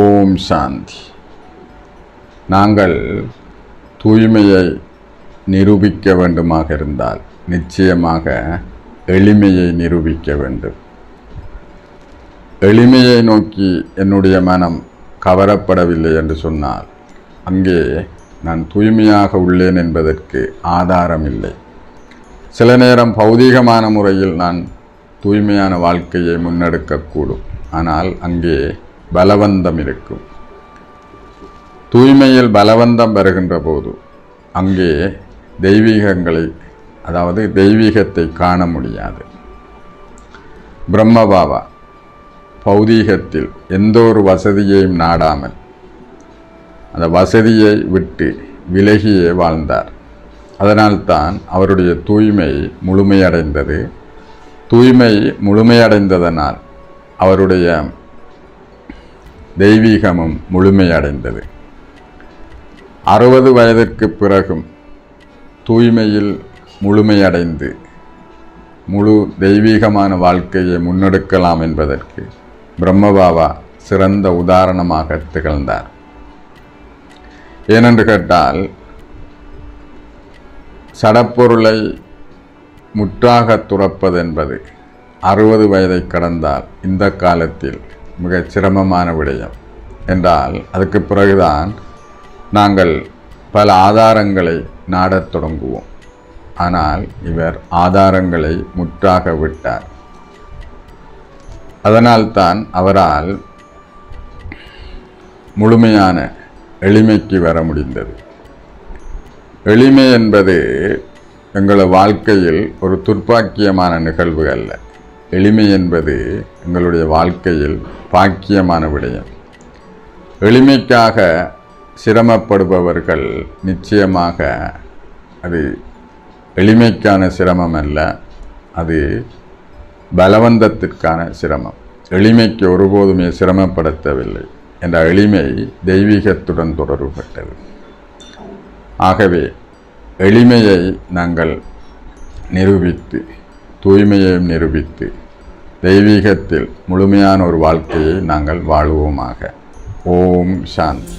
ஓம் சாந்தி. நாங்கள் தூய்மையை நிரூபிக்க வேண்டுமாக இருந்தால் நிச்சயமாக எளிமையை நிரூபிக்க வேண்டும். எளிமையை நோக்கி என்னுடைய மனம் கவரப்படவில்லை என்று சொன்னால் அங்கே நான் தூய்மையாக உள்ளேன் என்பதற்கு ஆதாரம் இல்லை சில நேரம் பௌதீகமான முறையில் நான் தூய்மையான வாழ்க்கையை முன்னெடுக்கக்கூடும். ஆனால் அங்கே பலவந்தம் இருக்கும். தூய்மையில் பலவந்தம் வருகின்ற போது அங்கே தெய்வீகங்களை அதாவது தெய்வீகத்தை காண முடியாது. பிரம்மபாவா பௌதீகத்தில் எந்த ஒரு வசதியையும் நாடாமல் அந்த வசதியை விட்டு விலகியே வாழ்ந்தார். அதனால்தான் அவருடைய தூய்மை முழுமையடைந்தது. தூய்மை முழுமையடைந்ததனால் அவருடைய தெய்வீகமும் முழுமையடைந்தது. அறுபது வயதிற்கு பிறகும் தூய்மையில் முழுமையடைந்து முழு தெய்வீகமான வாழ்க்கையை முன்னெடுக்கலாம் என்பதற்கு பிரம்மபாபா சிறந்த உதாரணமாக திகழ்ந்தார். ஏனென்று கேட்டால் சடப்பொருளை முற்றாக துறப்பது என்பது அறுபது வயதை கடந்தால் இந்த காலத்தில் மிகச் சிரமமான விடயம். என்றால் அதுக்கு பிறகுதான் நாங்கள் பல ஆதாரங்களை நாடத் தொடங்குவோம். ஆனால் இவர் ஆதாரங்களை முற்றாக விட்டார். அதனால்தான் அவரால் முழுமையான எளிமைக்கு வர முடிந்தது. எளிமை என்பது எங்கள் வாழ்க்கையில் ஒரு துர்ப்பாக்கியமான நிகழ்வு அல்ல. எளிமை என்பது எங்களுடைய வாழ்க்கையில் பாக்கியமான விடயம். எளிமைக்காக சிரமப்படுபவர்கள் நிச்சயமாக அது எளிமைக்கான சிரமம் அல்ல அது பலவந்தத்திற்கான சிரமம். எளிமைக்கு ஒருபோதுமே சிரமப்படுத்தவில்லை என்ற எளிமை தெய்வீகத்துடன் தொடர்புபட்டது. ஆகவே எளிமையை நாங்கள் நிரூபித்து தூய்மையையும் நிரூபித்து தெய்வீகத்தில் முழுமையான ஒரு வாழ்க்கையை நாங்கள் வாழுவோமாக. ஓம் சாந்தி.